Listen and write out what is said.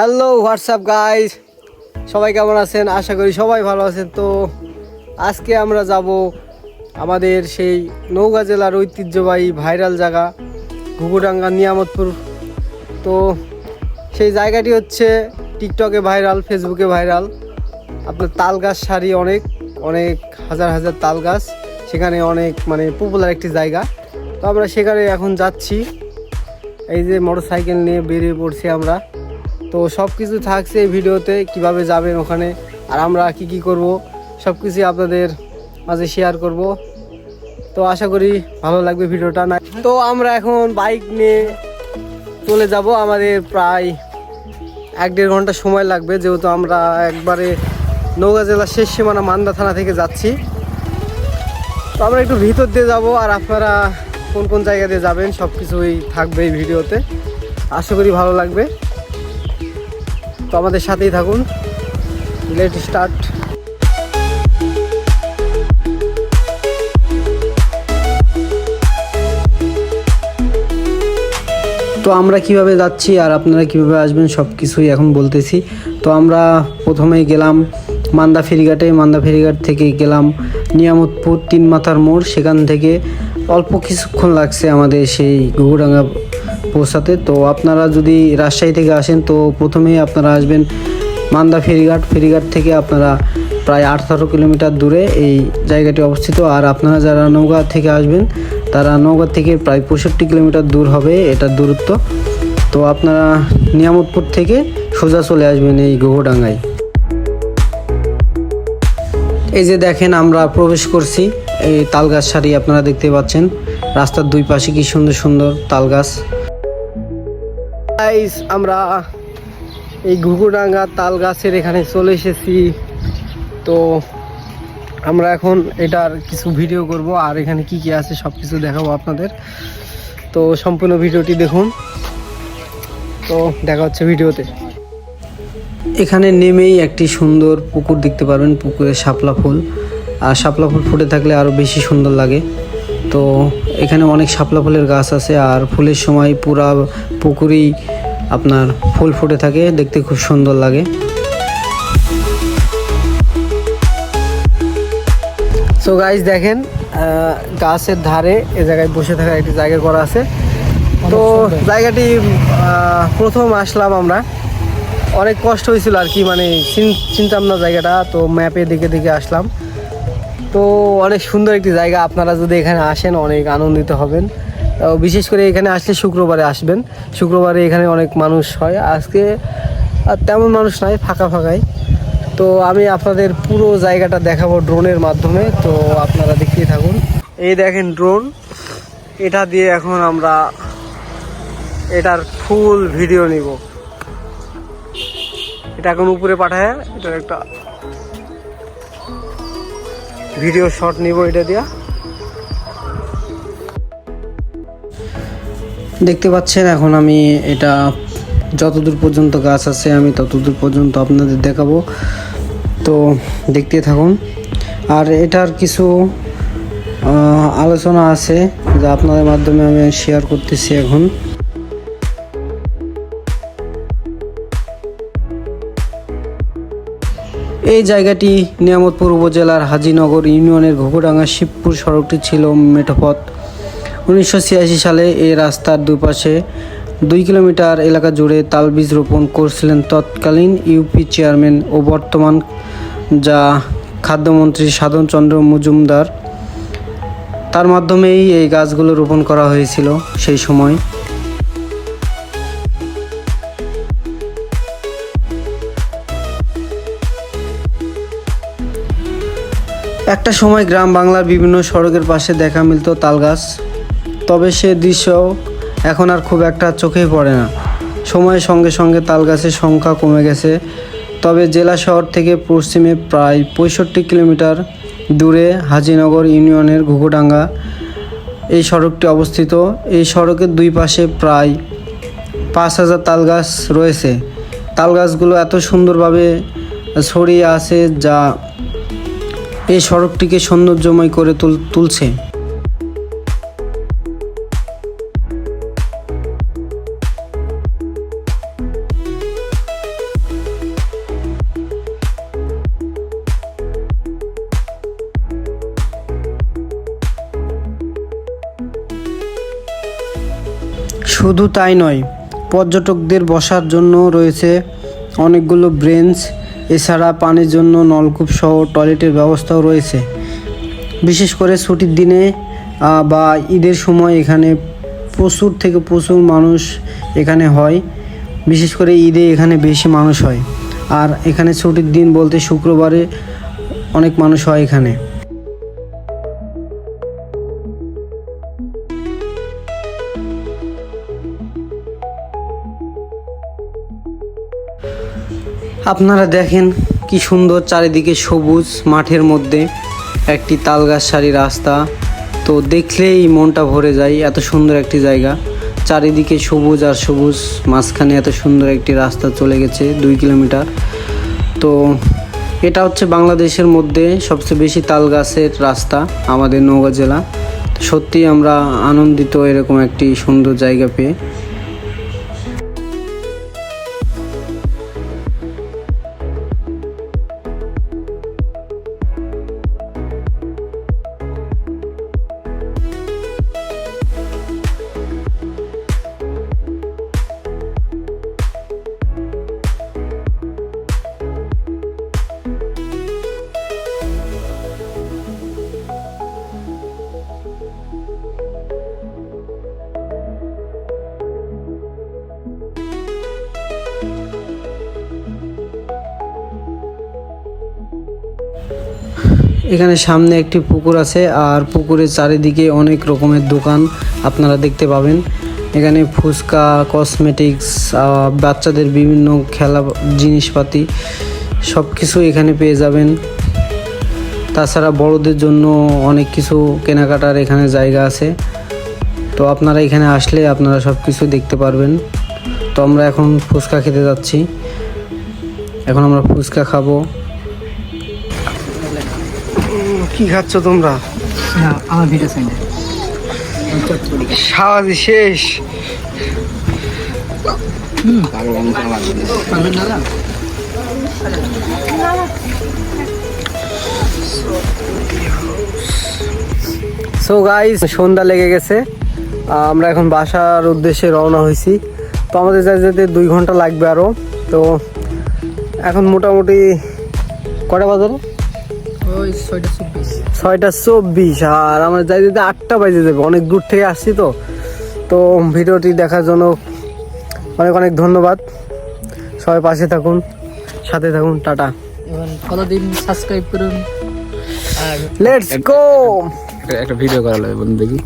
Hello WhatsApp guys সবাই কেমন আছেন? আশা করি সবাই ভালো আছেন। তো আজকে আমরা যাব আমাদের সেই নৌকা জেলার ঐতিহ্যবাহী ভাইরাল জায়গা, ঘুঘুডাঙ্গা, নিয়ামতপুর। তো সেই জায়গাটি হচ্ছে টিকটকে ভাইরাল, ফেসবুকে ভাইরাল। আপনার তাল গাছ সারি অনেক অনেক হাজার হাজার তাল গাছ সেখানে অনেক মানে পপুলার একটি জায়গা। তো আমরা সেখানে এখন যাচ্ছি। এই যে মোটর সাইকেল নিয়ে বেরিয়ে পড়ছি আমরা। তো সব কিছু থাকছে এই ভিডিওতে, কীভাবে যাবেন ওখানে, আর আমরা কি কি করব, সব কিছুই আপনাদের মাঝে শেয়ার করব। তো আশা করি ভালো লাগবে ভিডিওটা। না তো আমরা এখন বাইক নিয়ে চলে যাব। আমাদের প্রায় এক দেড় ঘণ্টা সময় লাগবে, যেহেতু আমরা একবারে নৌকা জেলার শেষ সীমানা মান্দা থানা থেকে যাচ্ছি। তো আমরা একটু ভিতর দিয়ে যাব, আর আপনারা কোন কোন জায়গা দিয়ে যাবেন, সব কিছুই থাকবে এই ভিডিওতে। আশা করি ভালো লাগবে। তো আমাদের সাথেই থাকুন। লেট স্টার্ট তো আমরা কীভাবে যাচ্ছি আর আপনারা কীভাবে আসবেন সব কিছুই এখন বলতেছি। তো আমরা প্রথমেই গেলাম মান্দা ফেরিঘাটে। মান্দা ফেরিঘাট থেকে গেলাম নিয়ামতপুর তিন মাথার মোড়। সেখান থেকে অল্প কিছুক্ষণ লাগছে আমাদের সেই ঘুঘুডাঙ্গা পৌঁছাতে। তো আপনারা যদি রাজশাহী থেকে আসেন, তো প্রথমেই আপনারা আসবেন মান্দা ফেরিঘাট। ফেরিঘাট থেকে আপনারা প্রায় আঠারো কিলোমিটার দূরে এই জায়গাটি অবস্থিত। আর আপনারা যারা নৌকা থেকে আসবেন, তারা নৌকা থেকে প্রায় পঁয়ষট্টি কিলোমিটার দূর হবে এটার দূরত্ব। তো আপনারা নিয়ামতপুর থেকে সোজা চলে আসবেন এই ঘুঘুডাঙ্গায় এই যে দেখেন, আমরা প্রবেশ করছি এই তাল গাছ সারি, আপনারা দেখতে পাচ্ছেন। রাস্তার দুই পাশে কি সুন্দর সুন্দর তাল Guys, আমরা এই ঘুঘুডাঙ্গা তাল গাছের এখানে চলে এসেছি। তো আমরা এখন এটার কিছু ভিডিও করব আর এখানে কি কি আছে সব কিছু দেখাবো আপনাদের। তো সম্পূর্ণ ভিডিওটি দেখুন। তো দেখা হচ্ছে ভিডিওতে। এখানে নেমেই একটি সুন্দর পুকুর দেখতে পারবেন পুকুরে শাপলা ফুল। আর শাপলা ফুল ফুটে থাকলে আরও বেশি সুন্দর লাগে। তো এখানে অনেক শাপলা ফুলের গাছ আছে আর ফুলের সময় পুরা পুকুরেই আপনার ফুল ফুটে থাকে দেখতে খুব সুন্দর লাগে। সো গাইজ দেখেন আহ, গাছের ধারে এ জায়গায় বসে থাকার একটি জায়গা করা আছে। তো জায়গাটি আহ, প্রথম আসলাম আমরা। অনেক কষ্ট হয়েছিল আর কি মানে চিন- চিনতাম না জায়গাটা তো ম্যাপে দেখে দেখে আসলাম। তো অনেক সুন্দর একটি জায়গা। আপনারা যদি এখানে আসেন, অনেক আনন্দিত হবেন। বিশেষ করে এখানে আসলে শুক্রবারে আসবেন। শুক্রবারে এখানে অনেক মানুষ হয়। আজকে আর তেমন মানুষ নাই, ফাঁকা ফাঁকাই। তো আমি আপনাদের পুরো জায়গাটা দেখাবো ড্রোনের মাধ্যমে। তো আপনারা দেখতেই থাকুন। এই দেখেন ড্রোন। এটা দিয়ে এখন আমরা এটার ফুল ভিডিও নিব। এটা এখন উপরে পাঠায়। এটার একটা ভিডিও শট নিব এটা দিয়া। দেখতে পাচ্ছেন, এখন আমি এটা যতদূর পর্যন্ত গাছ আছে, আমি ততদূর পর্যন্ত আপনাদের দেখাবো। তো দেখতে থাকুন। আর এটার কিছু আলোচনা আছে, যা আপনাদের মাধ্যমে আমি শেয়ার করতেছি এখন। এই জায়গাটি নিয়ামতপুর উপজেলার হাজিনগর ইউনিয়নের ঘুঘুডাঙ্গা শিবপুর সড়কটি ছিল মেঠোপথ। উনিশশো ছিয়াশি সালে এই রাস্তার দুপাশে দুই কিলোমিটার এলাকা জুড়ে তালবীজ রোপণ করছিলেন তৎকালীন ইউপি চেয়ারম্যান ও বর্তমান যা খাদ্যমন্ত্রী সাধনচন্দ্র মজুমদার। তার মাধ্যমেই এই গাছগুলো রোপণ করা হয়েছিল সেই সময়। একটা সময় গ্রাম বাংলার বিভিন্ন সড়কের পাশে দেখা মিলতো তালগাছ। তবে সে দৃশ্য এখন আর খুব একটা চোখে পড়ে না। সময়ের সঙ্গে সঙ্গে তালগাছের সংখ্যা কমে গেছে। তবে জেলা শহর থেকে পশ্চিমে প্রায় পঁয়ষট্টি কিলোমিটার দূরে হাজিনগর ইউনিয়নের ঘুঘুডাঙ্গা এই সড়কটি অবস্থিত। এই সড়কের দুই পাশে প্রায় পাঁচ হাজার তালগাছ রয়েছে। তালগাছগুলো এত সুন্দরভাবে ছড়িয়ে আছে যা এই সড়কটিকে সৌন্দর্যময় করে তুলছে। শুধু তাই নয় পর্যটকদের বসার জন্য রয়েছে অনেকগুলো ব্রেঞ্চ এছাড়া পানির জন্য নলকূপ সহ টয়লেটের ব্যবস্থাও রয়েছে। বিশেষ করে ছুটির দিনে বা ঈদের সময় এখানে প্রচুর থেকে প্রচুর মানুষ এখানে হয়। বিশেষ করে ঈদে এখানে বেশি মানুষ হয়। আর এখানে ছুটির দিন বলতে শুক্রবারে অনেক মানুষ হয় এখানে। আপনারা দেখেন কি সুন্দর চারিদিকে সবুজ মাঠের মধ্যে একটি তালগাছ সারি রাস্তা। তো দেখলেই মনটা ভরে যায় এত সুন্দর একটি জায়গা। চারিদিকে সবুজ আর সবুজ, মাঝখানে এত সুন্দর একটি রাস্তা চলে গেছে দুই কিলোমিটার। তো এটা হচ্ছে বাংলাদেশের মধ্যে সবচেয়ে বেশি তাল গাছের রাস্তা আমাদের নওগাঁ জেলা। সত্যি আমরা আনন্দিত এরকম একটি সুন্দর জায়গা পেয়ে। এখানে সামনে একটি পুকুর আছে আর পুকুরের চারিদিকে অনেক রকমের দোকান আপনারা দেখতে পাবেন। এখানে ফুচকা কসমেটিক্স বাচ্চাদের বিভিন্ন খেলা জিনিসপাতি সব কিছু এখানে পেয়ে যাবেন। তাছাড়া বড়দের জন্য অনেক কিছু কেনাকাটার এখানে জায়গা আছে। তো আপনারা এখানে আসলে আপনারা সব কিছু দেখতে পারবেন। তো আমরা এখন ফুচকা খেতে যাচ্ছি। এখন আমরা ফুচকা খাব। কি খাচ্ছ তোমরা? না আমার ভিডিও শেষ। সো গাইস সন্ধ্যা লেগে গেছে। আমরা এখন বাসার উদ্দেশ্যে রওনা হয়েছি। তো আমাদের যাতে যেতে দুই ঘণ্টা লাগবে আরও তো এখন মোটামুটি কটা বাজারে ওই ছয়টা ছয়টা চব্বিশ আর আমার যাই যেতে আটটা বাজে যাবে অনেক দূর থেকে আসছি তো। তো ভিডিওটি দেখার জন্য অনেক অনেক ধন্যবাদ। সবাই পাশে থাকুন সাথে থাকুন টাটা। ফলো দিন সাবস্ক্রাইব করুন? আর লেটস গো একটা ভিডিও করা লাগবে দেখি।